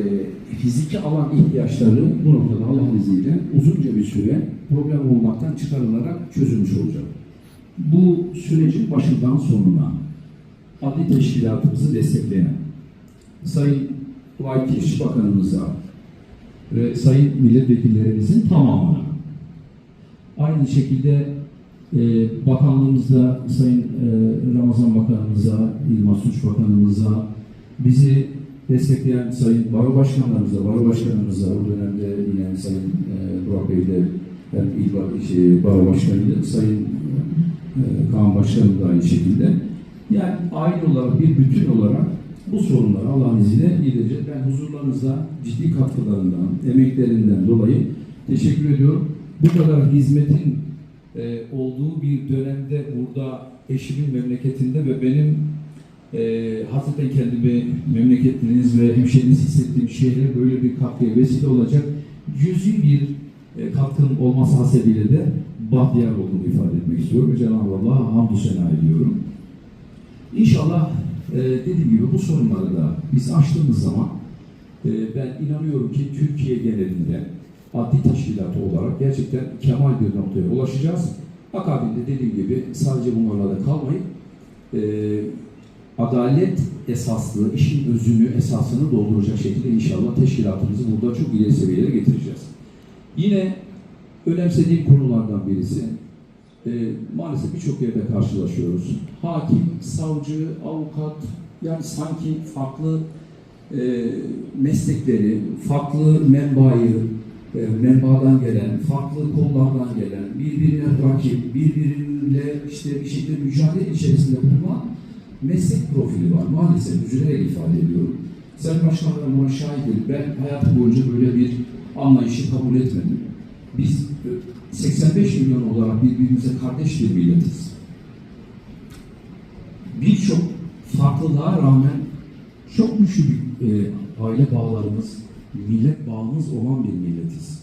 Ee, fiziki alan ihtiyaçları bu noktada Allah'ın izniyle uzunca bir süre problem olmaktan çıkarılarak çözülmüş olacak. Bu sürecin başından sonuna adli teşkilatımızı destekleyen Sayın Vahit İş Bakanımıza ve Sayın Milletvekillerimizin tamamına aynı şekilde e, bakanlığımızda Sayın e, Ramazan Bakanımıza, İlmaz Suç Bakanımıza, bizi destekleyen Sayın Baro Başkanlarımıza, Baro Başkanımıza, o dönemde yine Sayın e, Burak Bey de hem İl Bar- şey, Baro Başkanı'ydı, Sayın e, Kaan Başkanı da aynı şekilde. Yani aile olarak, bir bütün olarak bu sorunları Allah'ın izniyle gidecek. Ben huzurlarınızda ciddi katkılarından, emeklerinden dolayı teşekkür ediyorum. Bu kadar hizmetin e, olduğu bir dönemde burada eşimin memleketinde ve benim e, hakikaten kendimi memleketliniz ve hemşehriniz hissettiğim şehre böyle bir katkıya vesile olacak cüzi bir e, katkım olması hasebiyle de bahtiyar olduğumu ifade etmek istiyorum. Cenab-ı Allah'a hamdü sena ediyorum. İnşallah e, dediğim gibi bu sorunları da biz aştığımız zaman e, ben inanıyorum ki Türkiye genelinde adli teşkilatı olarak gerçekten kemal bir noktaya ulaşacağız. Akabinde dediğim gibi sadece bunlarla da kalmayıp e, adalet esaslı, işin özünü, esasını dolduracak şekilde inşallah teşkilatımızı burada çok ileri seviyelere getireceğiz. Yine önemsediğim konulardan birisi, e, maalesef birçok yerde karşılaşıyoruz. Hakim, savcı, avukat, yani sanki farklı e, meslekleri, farklı menbayı, e, menbadan gelen, farklı kollardan gelen, birbirine rakip, birbiriyle işte bir şekilde mücadele içerisinde bulunan meslek profili var. Maalesef üzülerek ifade ediyorum. Sayın Başkanlarım buna şahidim. Ben hayatım boyunca böyle bir anlayışı kabul etmedim. Biz e, 85 milyon olarak birbirimize kardeş bir milletiz. Birçok farklılığa rağmen çok güçlü bir e, aile bağlarımız, millet bağımız olan bir milletiz.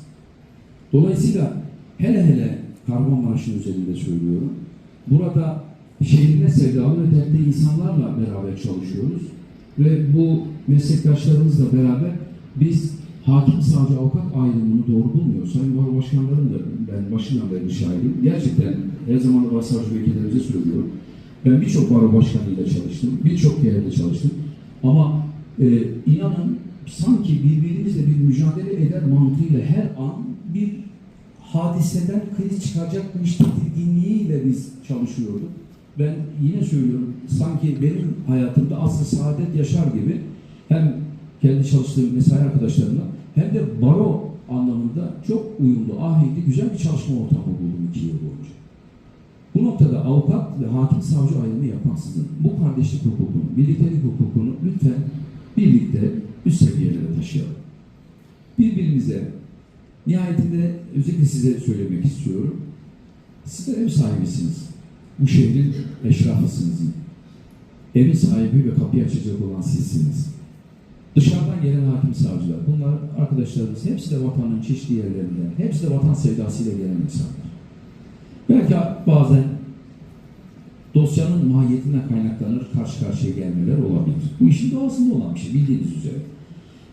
Dolayısıyla hele hele Kahramanmaraş'ın üzerinde söylüyorum. Burada sevdalı ve dertli insanlarla beraber çalışıyoruz. Ve bu meslektaşlarımızla beraber biz hakim, savcı, avukat ayrımını doğru bulmuyoruz. Sayın Baro Başkanlarım da ben başından beri şahidim. Gerçekten her zaman da başsavcı vekillerimize söylüyorum. Ben birçok baro başkanıyla çalıştım, birçok yerde çalıştım. Ama e, inanın sanki birbirimizle bir mücadele eder mantığıyla her an bir hadiseden kriz çıkacakmış tedirginliğiyle biz çalışıyorduk. Ben yine söylüyorum, sanki benim hayatımda asıl saadet yaşar gibi hem kendi çalıştığım mesai arkadaşlarımla hem de baro anlamında çok uyumlu, ahenkli, güzel bir çalışma ortamı buldum iki yıl boyunca. Bu noktada avukat ve hakim savcı ayrımı yapaksızın bu kardeşlik hukukunu, birliktelik hukukunu lütfen birlikte üst seviyelere taşıyalım. Birbirimize nihayetinde özellikle size söylemek istiyorum. Sizler ev sahibisiniz. Bu şehrin eşrafısınız. Evin sahibi ve kapıyı açacak olan sizsiniz. Dışarıdan gelen hakim savcılar, bunlar arkadaşlarımız hepsi de vatanın çeşitli yerlerinden, hepsi de vatan sevdasıyla gelen insanlar. Belki bazen dosyanın mahiyetinden kaynaklanır, karşı karşıya gelmeler olabilir. Bu işin doğasında olan bir şey, bildiğiniz üzere.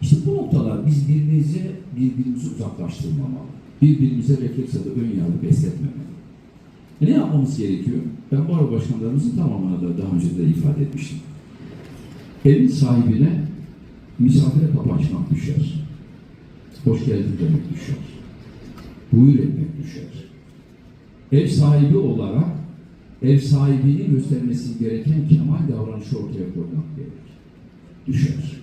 İşte bu noktalar biz birbirimizi, birbirimizi uzaklaştırmamalı. Birbirimize refleks ya da ön yargı besletmemeli. E ne yapmamız gerekiyor? Ben baro başkanlarımızın tamamına da daha önce de ifade etmiştim. Evin sahibine misafire kapı açmak düşer. Hoş geldin demek düşer. Buyur etmek düşer. Ev sahibi olarak ev sahibinin göstermesi gereken kemal davranışı ortaya koymak gerekir. Düşer.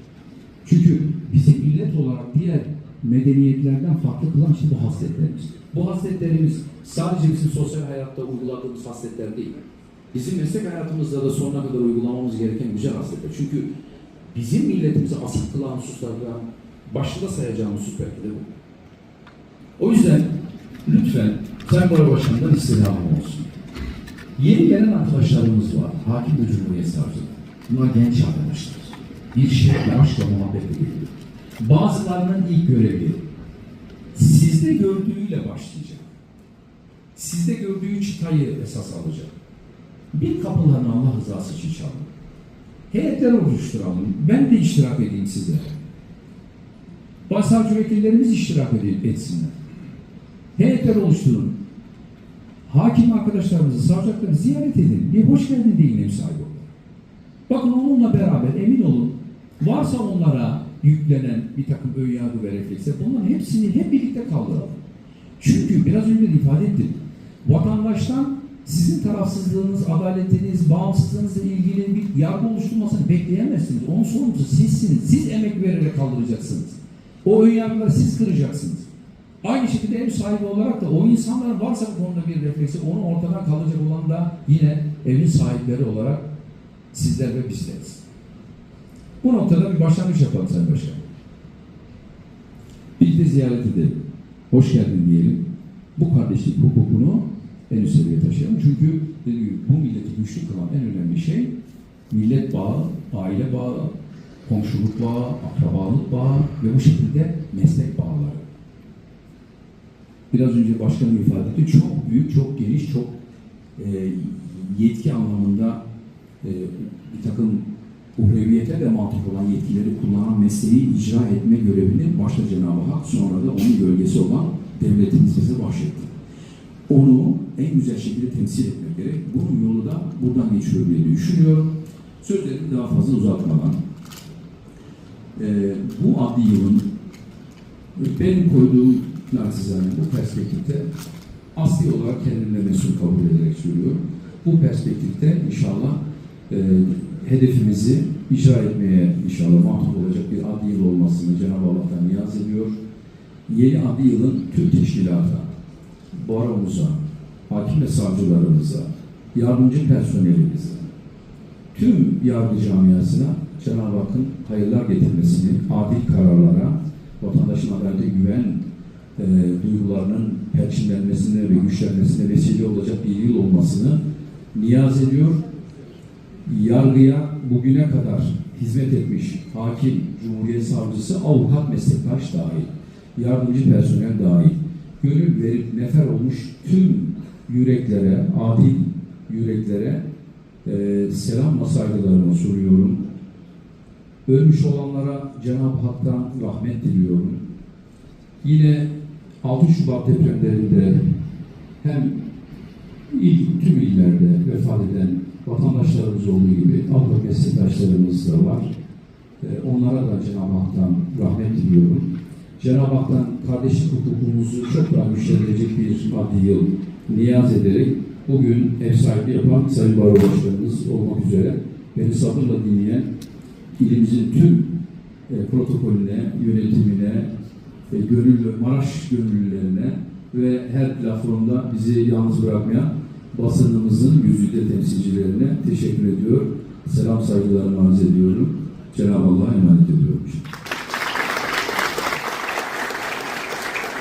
Çünkü bizi millet olarak diğer medeniyetlerden farklı kılan işte bu hasletlerimiz. Bu hasletlerimiz sadece bizim sosyal hayatta uyguladığımız hasletler değil. Bizim meslek hayatımızda da sonuna kadar uygulamamız gereken güzel hasletler. Çünkü bizim milletimizi asıl kılan hususlardan başta sayacağımız husus belki de bu. O yüzden lütfen Sayın Baro Başkanı'ndan istirhamım olsun. Yeni gelen arkadaşlarımız var. Hakim ve Cumhuriyet Savcılığı. Bunlar genç arkadaşlar. Bir şevkle, aşkla, muhabbetle geliyor. Bazılarının ilk görevi sizde gördüğüyle başlayacak. Sizde gördüğü çıtayı esas alacak. Bir kapılarını Allah rızası için çalın. Heyetler oluşturalım. Ben de iştirak edeyim size. Başsavcı vekillerimiz iştirak edin, etsinler. Heyetler oluşturun. Hakim arkadaşlarımızı, savcılıkları ziyaret edin. Bir hoş geldin deyin ev sahibi olarak. Bakın onunla beraber emin olun varsa onlara yüklenen bir takım ön yargı ve refleksler bunların hepsini hep birlikte kaldıralım. Çünkü biraz önce de ifade ettim. Vatandaştan sizin tarafsızlığınız, adaletiniz, bağımsızlığınızla ilgili bir yargı oluşturmasını bekleyemezsiniz. Onun sorumlusu sizsiniz. Siz emek vererek kaldıracaksınız. O ön yargıları siz kıracaksınız. Aynı şekilde ev sahibi olarak da o insanların varsa bu konuda bir refleksi, onu ortadan kaldıracak olan da yine evin sahipleri olarak sizler ve bizleriz. Bu noktada bir başlangıç yapalım Sayın Başkan. Birlikte ziyaret edelim. Hoş geldin diyelim. Bu kardeşlik hukukunu en üst seviyeye taşıyalım. Çünkü dediğim gibi bu milleti güçlü kılan en önemli şey millet bağı, aile bağı, komşuluk bağı, akrabalık bağı ve bu şekilde meslek bağları. Biraz önce başkanım ifade etti. Çok büyük, çok geniş, çok e, yetki anlamında e, bir takım uhreviyete de mantık olan yetkileri kullanan mesleği icra etme görevini başta Cenab-ı Hak sonra da onun gölgesi olan devletimiz bize bahşetti. Onu en güzel şekilde temsil etmek gerek. Bunun yolu da buradan geçiyor diye düşünüyorum. Sözlerimi daha fazla uzatmadan e, bu adli yılın benim koyduğum naçizane bu perspektifte asli olarak kendimle mesul kabul ederek söylüyorum. Bu perspektifte inşallah e, hedefimizi icra etmeye inşallah mahkum olacak bir adli yıl olmasını Cenab-ı Allah'tan niyaz ediyor. Yeni adli yılın tüm teşkilata, baromuza, hakim ve savcılarımıza, yardımcı personelimize, tüm yargı camiasına Cenab-ı Hakk'ın hayırlar getirmesini, adil kararlara, vatandaşın adalete güven e, duygularının perçinlenmesine ve güçlenmesine vesile olacak bir yıl olmasını niyaz ediyor. Yargıya bugüne kadar hizmet etmiş hakim, cumhuriyet savcısı, avukat, meslektaş dahil, yardımcı personel dahil, gönül verip nefer olmuş tüm yüreklere, adil yüreklere e, selam ve saygılarımı sunuyorum. Ölmüş olanlara Cenab-ı Hak'tan rahmet diliyorum. Yine 6 Şubat depremlerinde hem il, tüm illerde vefat eden vatandaşlarımız olduğu gibi avukat meslektaşlarımız da var. Ee, Onlara da Cenab-ı Hak'tan rahmet diliyorum. Cenab-ı Hak'tan kardeşlik hukukumuzu çok daha güçlendirecek bir adli yıl niyaz ederek bugün ev sahipliği yapan Sayın Baro Başkanımız olmak üzere beni sabırla dinleyen ilimizin tüm e, protokolüne, yönetimine, e, gönüllü, Maraş gönüllülerine ve her platformda bizi yalnız bırakmayan basınımızın yüzüde temsilcilerine teşekkür ediyor. Selam saygılarımı arz ediyorum. Cenab-ı Allah'a emanet ediyorum.